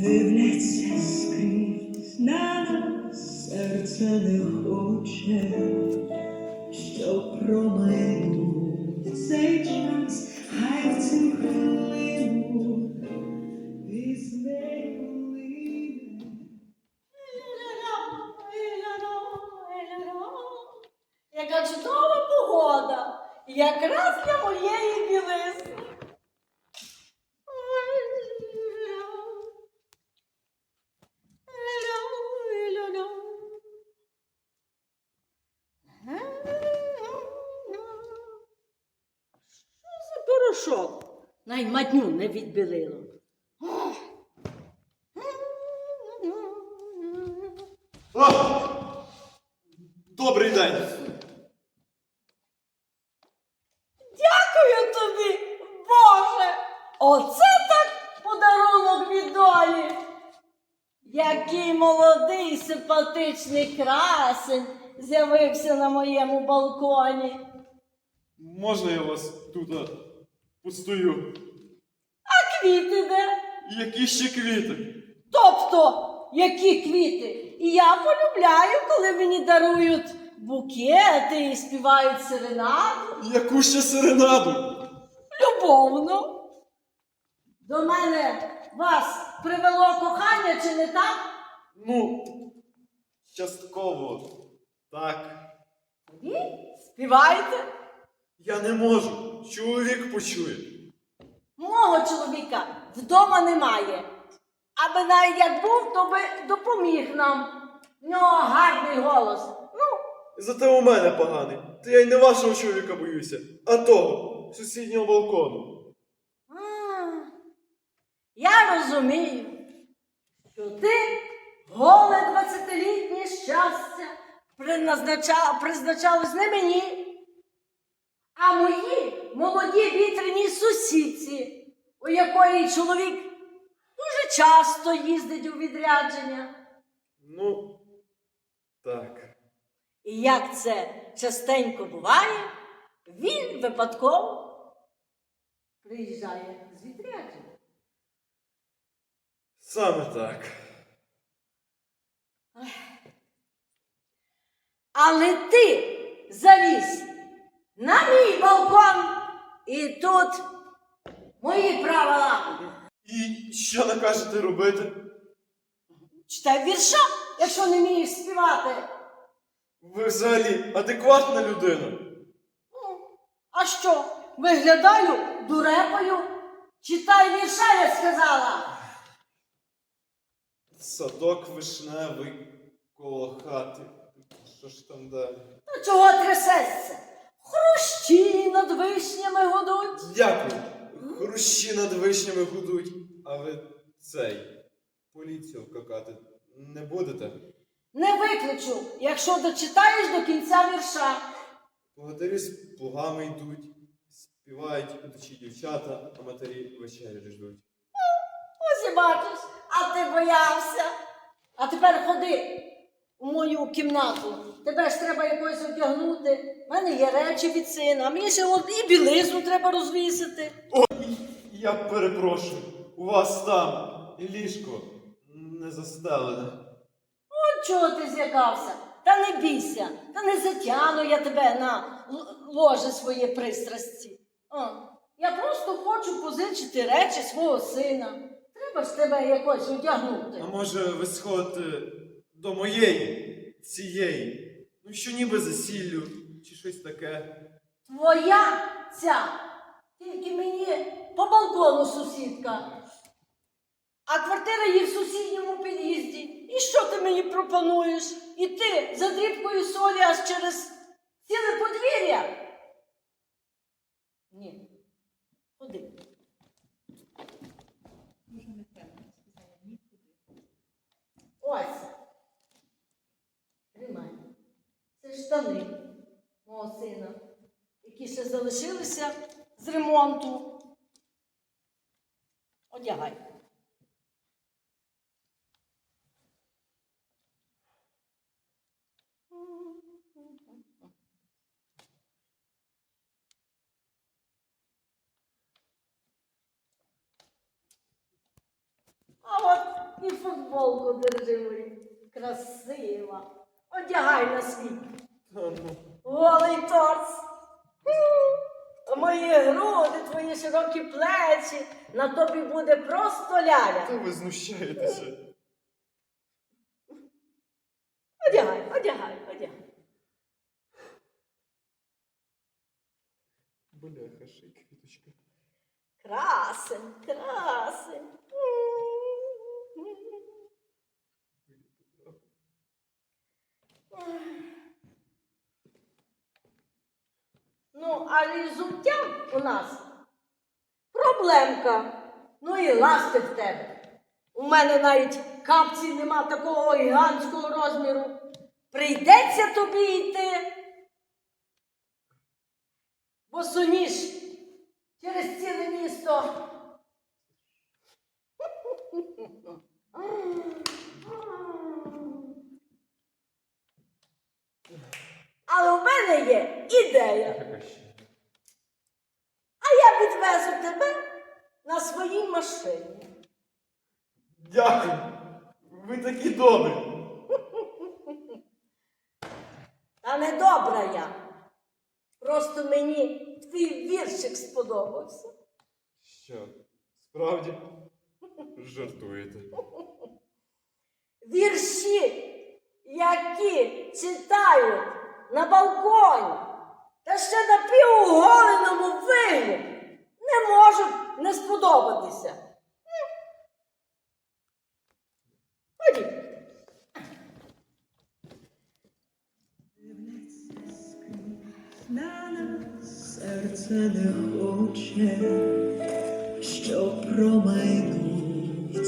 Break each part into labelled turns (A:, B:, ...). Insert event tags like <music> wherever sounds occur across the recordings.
A: дивляться скрізь на нас, серце не хоче, що промайнув цей час, хай в цю хвилину візьме лине.
B: Яка чудова погода! Якраз для моєї білизни. Що за порошок? Найматню не відбілило.
C: О! Добрий день!
B: Дякую тобі, Боже! Оце так подарунок від долі. Який молодий симпатичний красень з'явився на моєму балконі.
C: Можна я вас тут а, постою?
B: А квіти де?
C: Які ще квіти?
B: Тобто, які квіти? І я полюбляю, коли мені дарують букети і співають серенаду.
C: Яку ще серенаду?
B: Любовно. До мене вас привело кохання чи не так?
C: Ну, частково. Так.
B: Тоді співайте.
C: Я не можу. Чоловік почує.
B: Мого чоловіка вдома немає. Аби навіть як був, то би допоміг нам. В нього гарний голос. Ну,
C: Зате у мене поганий. То я й не вашого чоловіка боюся, а того, сусіднього балкону.
B: а, я розумію, що ти голе 20-літнє щастя призначалось не мені, а моїй молодій вітряній сусідці, у якої чоловік дуже часто їздить у відрядження.
C: Ну, так.
B: І як це частенько буває, він випадково приїжджає з відрядження.
C: Саме так.
B: Але ти залізь на мій балкон, і тут мої правила.
C: І що накажете робити?
B: Читай вірша, якщо не вмієш співати.
C: Ви взагалі адекватна людина.
B: Ну, А що, виглядаю дурепою? Читай вірша, я сказала.
C: Садок вишневий коло хати. Що ж там далі?
B: Ну чого трясешся? Хрущі над вишнями гудуть.
C: Дякую. Хрущі над вишнями гудуть, а ви цей поліцію вкакати не будете.
B: Не виключу, якщо дочитаєш до кінця вірша.
C: Богатирі з плугами йдуть, співають ідучі дівчата, а матері вечері ждуть.
B: Ось і бачиш, а ти боявся. А тепер ходи у мою кімнату. Тебе ж треба якось одягнути. У мене є речі від сина, а мені ще от і білизну треба розвісити.
C: Ой, я перепрошую, у вас там ліжко не застелене.
B: От чого ти злякався? Та не бійся, та не затягну я тебе на ложе своє пристрасті. О, я просто хочу позичити речі свого сина. Треба ж тебе якось одягнути.
C: А може ви сходите до моєї, цієї, ну що ніби засіллю, чи щось таке.
B: Твоя ця, тільки мені по балкону сусідка. А квартира є в сусідньому під'їзді. І що ти мені пропонуєш? Іти за дрібкою солі аж через ціле подвір'я? Ні. Ходи. Ось. Це штани мого сина, які ще залишилися з ремонту. Одягай. І футболку держи. Красива. Одягай на світ.
C: Та ну.
B: Голий торс. Мої груди, твої широкі плечі. На тобі буде просто ляля.
C: Та ви знущаєтеся.
B: Одягай, одягай, одягай.
C: Бляха, ще квіточка.
B: Красень, красень. Ну, а у нас проблемка. Ну і ласти в тебе. У мене навіть капці нема такого гігантського розміру. Прийдеться тобі йти. Босоніж через ціле місто. Але у мене є ідея.
C: Яка ще?
B: А я відвезу тебе на своїй машині.
C: Дякую. Ви такі добрі.
B: Та не добра я. Просто мені твій віршик сподобався.
C: Що? Справді? Жартуєте.
B: Вірші, які читають на балконі, та ще на півоголеному вигляді, не можуть не сподобатися.
A: На нас серце не хоче, що промайнув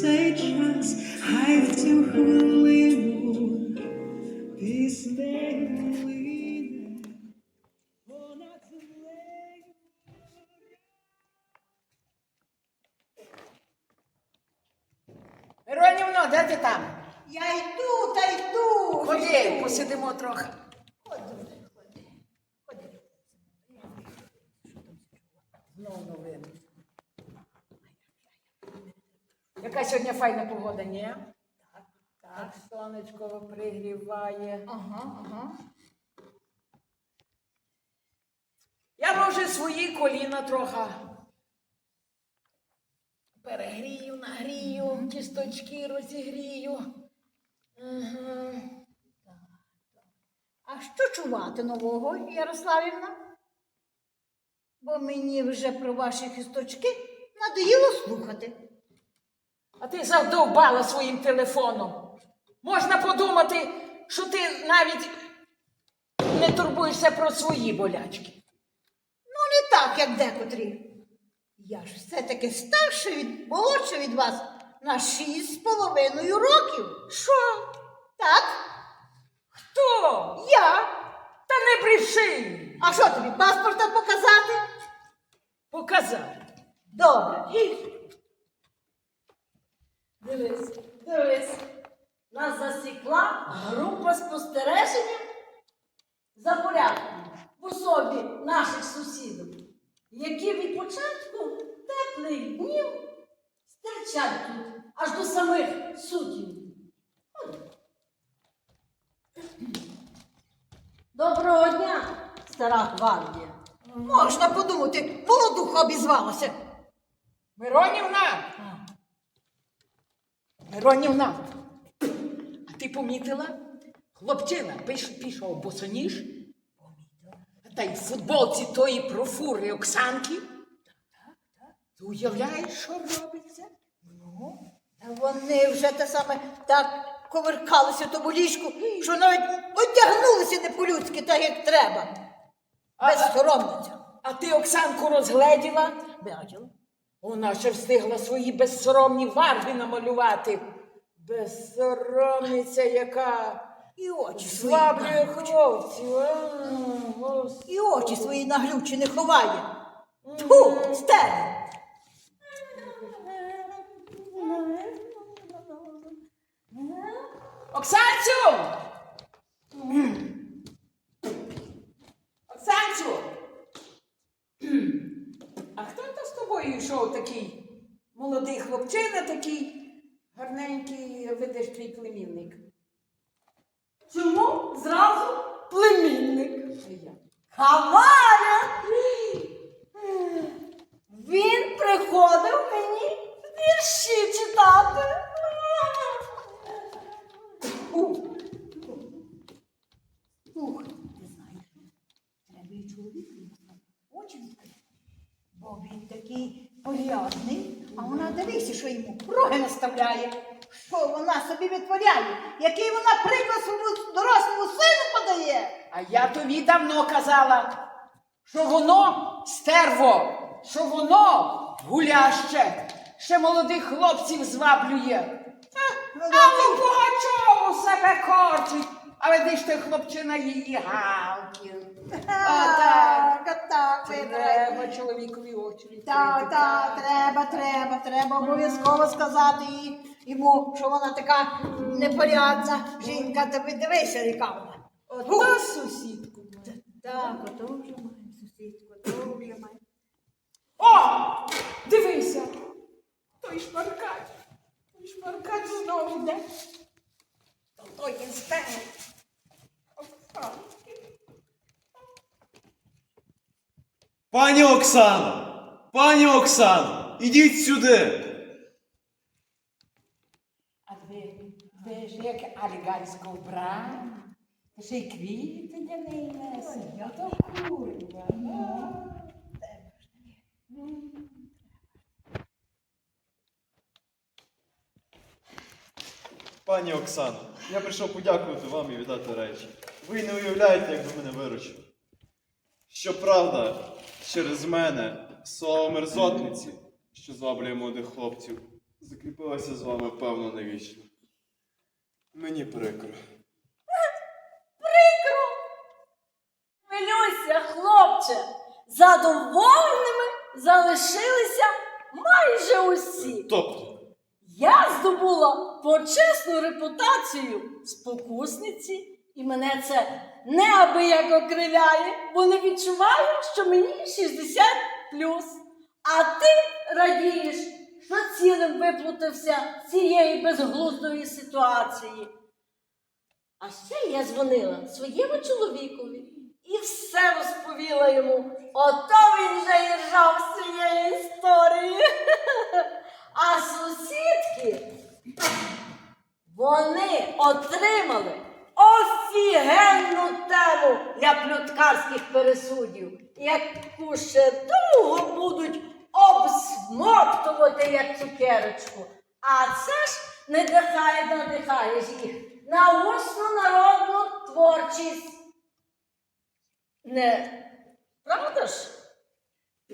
A: цей час, хай в цю хвилину піснею
D: Яка сьогодні файна погода, ні? Так, так, сонечко пригріває.
B: Ага, ага.
D: Я може свої коліна трохи перегрію, нагрію, кісточки розігрію. Ага.
E: А що чувати нового, Ярославівна? Бо мені вже про ваші хисточки надоїло слухати.
D: А ти задовбала своїм телефоном. Можна подумати, що ти навіть не турбуєшся про свої болячки.
E: Ну, не так, як декотрі. Я ж все-таки старша від, молодша від вас на шість з половиною років.
D: Що?
E: Так,
D: Хто?
E: я.
D: Та не бреши!
E: А що тобі, паспорта показати?
D: Показав.
E: Добре.
B: Дивись, дивись. Нас засікла група спостереження за порядком в особі наших сусідів, які від початку теплих днів стирчать тут аж до самих сутів. Доброго дня, стара гвардія.
E: Можна подумати, молодуха обізвалася.
D: Миронівна! Миронівна! А ти помітила? Хлопчина пішов босоніж. Та й в футболці тої профури Оксанки. Ти уявляєш, що робиться?
E: Ну, та вони вже те саме так коверкалися тому ліжку, що навіть одягнулися не по-людськи, так як треба. Безсоромниця.
D: А ти Оксанку розгледіла?
E: Бачила.
D: Вона ще встигла свої безсоромні варги намалювати. Безсоромниця, яка
E: І очі свої.
D: слаблює
E: наглючі.
D: хлопців. А, Господи.
E: І очі свої наглючі не ховає. Тьфу, стелі.
D: Оксанцю! Оксанцю! А хто то з тобою йшов такий молодий хлопчина такий гарненький видиш твій племінник.
B: Чому зразу племінник?
D: Я.
B: Хаваля! Він приходив мені вірші читати.
E: Ух, ти знаєш, треба і чоловікові очі відкрити. Бо він такий порядний, а вона дивися, що йому роги наставляє. Що вона собі витворяє? Який вона приклад своєму дорослому сину подає?
D: А я тобі давно казала, що воно стерво, що воно гуляще, ще молодих хлопців зваблює.
E: Ну,
D: А ну Пугачову себе корчить, а видиш ти хлопчина її галкін. <laughs>
E: Так, а так.
D: Треба чоловікові очі.
E: Так, так, треба, треба, треба обов'язково сказати їй, йому, що вона така непорядна жінка. Тобі дивися, яка вона.
D: Ота сусідку.
E: Так, ото вже маємо, сусідку, то вже маємо.
D: О! Дивися! Той шмаркач. Той шмаркач знову йде. То той є стег.
C: Пані Оксано! Пані Оксано! Ідіть сюди!
D: А ви, ви ж як аліганська вбрана, та ще й квіти для неї несе. Я то курва.
C: Пані Оксано, я прийшов подякувати вам і віддати речі. Ви не уявляєте, як ви мене виручили. Щоправда, через мене слово мерзотниці, що зваблює молодих хлопців, закріпилося з вами певно навічно. Мені. Прикро.
B: Задоволеними залишилися майже усі.
C: Тобто,
B: Я здобула почесну репутацію спокусниці, і мене це неабияк окриляє, бо не відчуваю, що мені 60 плюс. А ти радієш, що цілим виплутався з цієї безглуздої ситуації. А ще я дзвонила своєму чоловікові і все розповіла йому. Ото він вже і ржав з цієї історії. <laughs> А сусідки вони отримали офігенну тему для плюткарських пересудів, яку ще довго будуть обсмоктувати як цукерочку. А це ж не дихає, надихаєш їх на усну народну творчість. Не правда ж?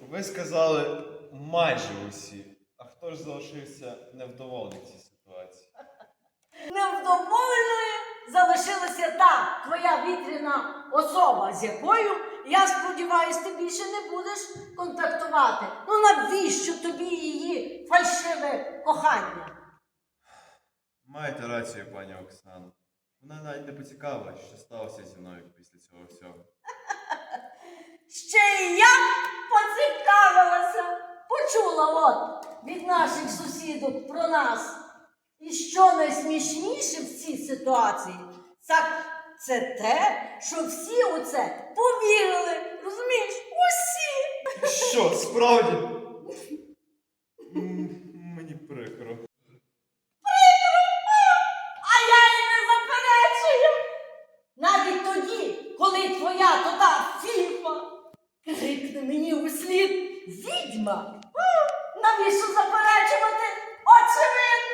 C: ви сказали майже усі. А хто ж залишився невдоволений цій ситуації? <laughs>
B: Невдоволеною залишилася та твоя вітряна особа, з якою, я сподіваюся, ти більше не будеш контактувати. Ну навіщо тобі її фальшиве кохання?
C: Маєте рацію, пані Оксано. Вона навіть не поцікавила, що сталося зі мною після цього всього.
B: Ще й я поцікавилася, почула от від наших сусідок про нас. І що найсмішніше в цій ситуації, так це те, що всі у це повірили. Розумієш? Усі.
C: Що, справді?
B: Крикне мені у слід відьма. Навіщо заперечувати? Очевидно.